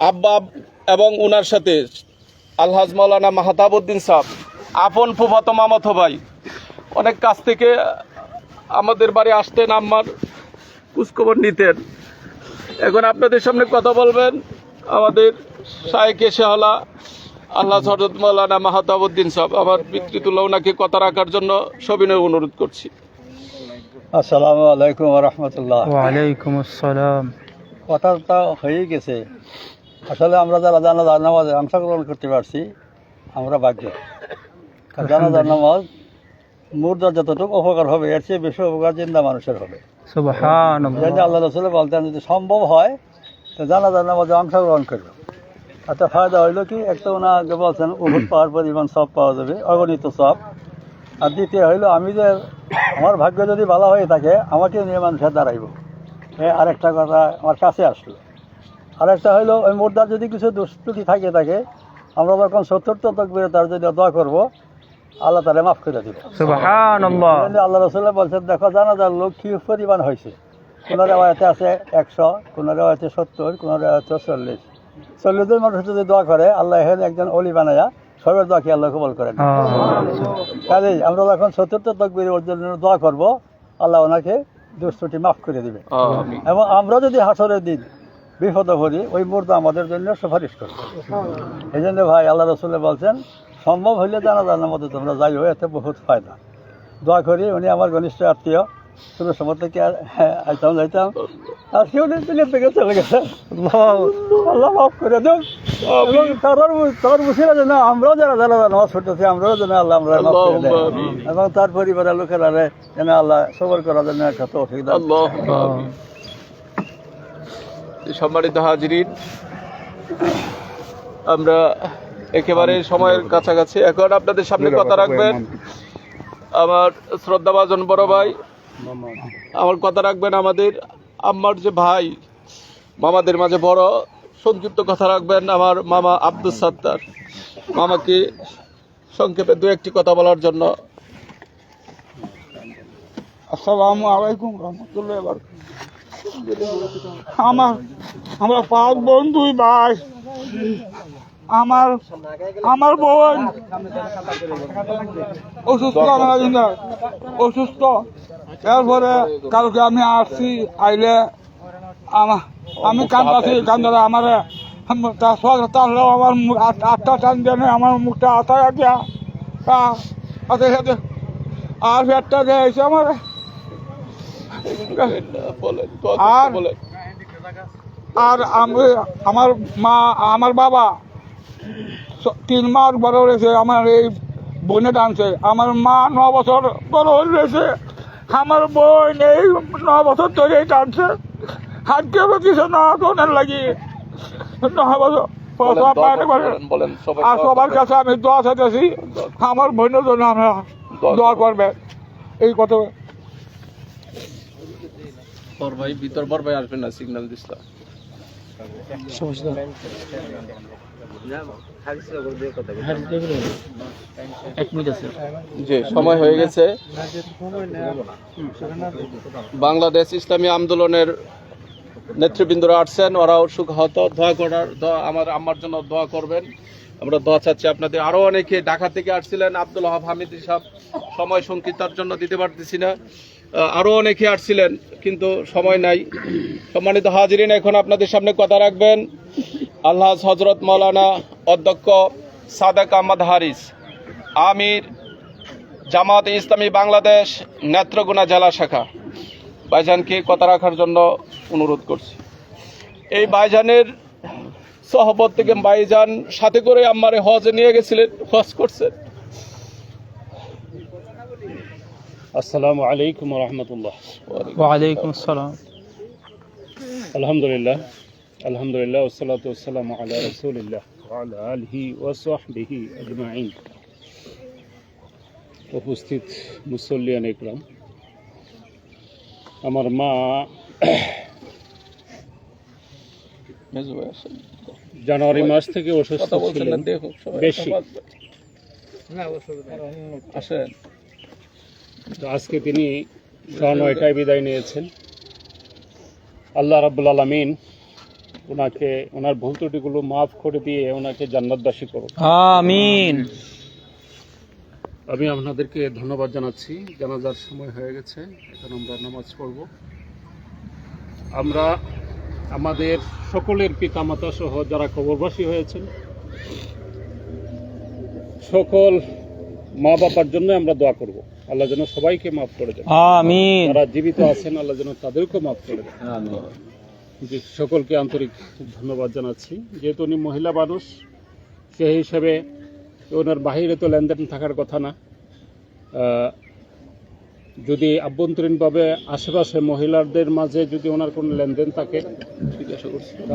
আব্বা এবং ওনার সাথে আলহাজ মাওলানা মাহতাবুদ্দিন সাহ আপন ফুফাতো মামাতো ভাই। অনেক কাছ থেকে আমাদের বাড়ি আসতেন আম্মার খোঁজখবর নিতেন। এখন আপনাদের সামনে কথা বলবেন আমাদের শায়েকে শেহলা আল্লাহ হজরত মাওলানা মাহতাবুদ্দিন সাহ। আমার পিতৃতুল্লাহ ওনাকে কথা রাখার জন্য সবিনয় অনুরোধ করছি। আসসালামু আলাইকুম রহমতুল্লাহ। ওয়ালাইকুম আসসালাম। কথাটা হয়ে গেছে। আসলে আমরা যারা জানাজার নামাজে অংশগ্রহণ করতে পারছি আমরা ভাগ্য জানাজার নামাজ মুর্দার যতটুকু উপকার হবে এর চেয়ে বেশি উপকার জিন্দা মানুষের হবে। আল্লাহ রসুলে বলতেন যদি সম্ভব হয় তো জানাজার নামাজে অংশগ্রহণ করবে তাতে ফায়দা হইল কি? একটা ওনাকে বলছেন উহুদ পাওয়ার পরিমাণ সব পাওয়া যাবে অগণিত সব আর দ্বিতীয় হইল আমি যে আমার ভাগ্য যদি ভালো হয়ে থাকে আমাকে নিয়ে মানুষের দাঁড়াইব। আরেকটা কথা আমার কাছে আসলো। আরেকটা হইল ওই মুদ্রার যদি কিছু দুষ্কৃতি থাকে থাকে আমরা যখন সত্তর তকবিরে তার যদি দোয়া করব আল্লাহ তারা মাফ করে দিবে। আল্লাহ রসুল্লাহ বলছেন দেখো জানাজার লোক কি পরিমাণ হয়েছে? কোনো রেওয়ায়তে আছে একশো কোনো রেওয়ায়তে সত্তর কোনো রেওয়ায়তে চল্লিশ। চল্লিশের মানুষ যদি দোয়া করে আল্লাহ হেন একজন অলি বানায়া সবের দোয়া কি আল্লাহ কবল করেন? কাজেই আমরা যখন চতুর্থ তকবির ওর জন্য দোয়া করব আল্লাহ ওনাকে দুষ্টটি মাফ করে দিবে। এবং আমরা যদি হাসরের দিন বিপদে পড়ি ওই মুহূর্তে আমাদের জন্য সুপারিশ করবে এই জন্য ভাই আল্লাহ রসুল্লাহ বলছেন সম্ভব হইলে জানা জানার মধ্যে তোমরা যাইও এতে বহুত ফায়দা। দোয়া করি উনি আমার ঘনিষ্ঠ আত্মীয়। শুরু সময় থেকে হ্যাঁ, আইতাম যাইতাম। আর কেউ দিলে থেকে চলে গেছে। আল্লাহ মাফ করে দেব এবং তার তার যে না আমরাও যারা যারা নামাজ পড়তেছি আমরাও যেন আল্লাহ আমরা মাফ করে দেয় এবং তার পরিবারের লোকেরা যেন আল্লাহ সবর করার জন্য একটা দান আল্লাহ সম্মানিত হাজিরিন, আমরা একেবারে সময়ের কাছাকাছি। এখন আপনাদের সামনে কথা রাখবেন আমার শ্রদ্ধাভাজন বড় ভাই, আমার কথা রাখবেন আমাদের আম্মার যে ভাই, মামাদের মাঝে বড় সংক্ষিপ্ত কথা রাখবেন আমার মামা আব্দুল সাত্তার। মামাকে সংক্ষেপে দু একটি কথা বলার জন্য। আসসালামু আলাইকুম রহমতুল্লাহ আমার, আমরা পাঁচ বন্ধুই ভাই, আমার আমার বোন। অসুস্থ আমার অসুস্থ। তারপরে কালকে আমি আসছি, আইলে আমার, আমি কান্দাছি কান্দারা আমার তাহলে আমার আটটা টান দিয়ে আমার মুখটা আতা দিয়া সাথে আর পেটটা দিয়েছে আমার। আর- আর আমি আমার মা আমার বাবা তিন মাস বড় হয়েছে আমার এই বোনে টানছে। আমার মা ন বছর বড় হয়েছে আমার বোন এই ন বছর ধরেই টানছে। হাতকে কিছু না কোনের লাগি। ন বছর আর সবার কাছে আমি দোয়া চাইতেছি আমার বোনের জন্য আমরা দোয়া করবে এই কথা বর ভাই ভিতর বর ভাই আসবেন না সিগন্যাল দিছিলাম সময় হয়ে গেছে। বাংলাদেশ ইসলামী আন্দোলনের নেতৃবৃন্দরা আসছেন ওরাও সুখহত দোয়া করার আমার আমার জন্য দোয়া করবেন। আমরা দোয়া চাচ্ছি আপনাদের। আরও অনেকে ঢাকা থেকে আসছিলেন আব্দুল হাব হামিদ সাহেব। সময় সংকীর্তার জন্য দিতে পারতেছি না। আরও অনেকে আসছিলেন, কিন্তু সময় নাই। সম্মানিত হাজিরিন, এখন আপনাদের সামনে কথা রাখবেন। আল্লাহ হজরত মৌলানা অধ্যক্ষ সাদেক আহমদ হারিস, আমির, জামাত ইসলামী বাংলাদেশ, নেত্রকোনা জেলা শাখা। ভাইজানকে কথা রাখার জন্য অনুরোধ করছি। এই ভাইজানের সহবত থেকে ভাইজান সাথে করে আমারে হজে নিয়ে গেছিলেন, হজ করছেন। আসসালামু আলাইকুম রহমতুল্লাহ ওয়ালাইকুম আসসালাম আলহামদুলিল্লাহ আলহামদুলিল্লাহ ওসালাত ওসালাম আলা রসুলিল্লাহ ওয়ালা আলহি ওয়াসবিহি আজমাইন উপস্থিত মুসল্লিয়ান একরাম আমার মা মেজু ভাই আসেন। জানুয়ারি মাস থেকে অসুস্থ কথা বলছেন না ছিলেন। দেখুক সবাই। বেশি। আসেন। তো আজকে তিনি নয়টায় বিদায় নিয়েছেন। আল্লাহ রাব্বুল আলমিন ওনাকে ওনার ভুল ত্রুটিগুলো মাফ করে দিয়ে ওনাকে জান্নাতবাসী করুন। আমিন। আমি আপনাদেরকে ধন্যবাদ জানাচ্ছি। জানাজার সময় হয়ে গেছে এখন আমরা নামাজ পড়ব। আমরা আমাদের সকলের পিতামাতা সহ যারা কবরবাসী হয়েছেন সকল মা বাবার জন্য আমরা দোয়া করব। আল্লাহ যেন সবাইকে মাফ করে দেন। আমিন। যারা জীবিত আছেন আল্লাহ যেন তাদেরকেও মাফ করে দেন। জি, সকলকে আন্তরিক ধন্যবাদ জানাচ্ছি। যেহেতু উনি মহিলা মানুষ সেই হিসাবে ওনার বাহিরে তো লেনদেন থাকার কথা না। যদি আভ্যন্তরীণভাবে আশেপাশে মহিলাদের মাঝে যদি ওনার কোনো লেনদেন থাকে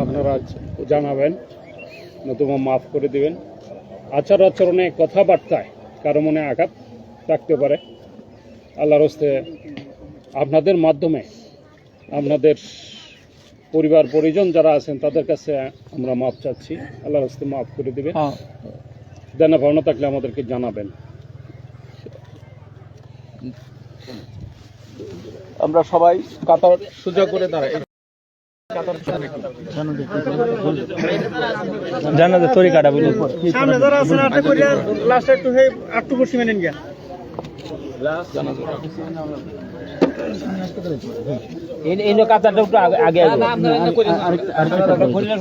আপনারা জানাবেন নতুবা মাফ করে দেবেন। আচার আচরণে কথাবার্তায় কারও মনে আঘাত থাকতে পারে। আল্লাহর হস্তে আপনাদের মাধ্যমে আপনাদের পরিবার পরিজন যারা আছেন তাদের কাছে আমরা মাপ চাচ্ছি। আল্লাহর হস্তে মাফ করে দিবে দেনা ভাবনা থাকলে আমাদেরকে জানাবেন। আমরা সবাই কাতার সোজা করে দাঁড়াই। জানাতে তরিকাটা বলুন। এই কাতারটা একটু আগে আগে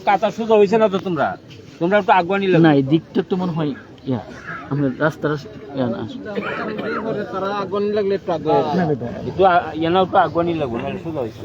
কাতার সোজা হয়েছে না তো তোমরা? তোমরা একটু আগুয়া নিলে। না এই দিকটা তো মনে হয় ইয়া আমরা রাস্তার না তারা আগুয়া লাগলে একটু আগুয়া একটু আ- একটু আগুয়া নিলে লাগবে সোজা হয়েছে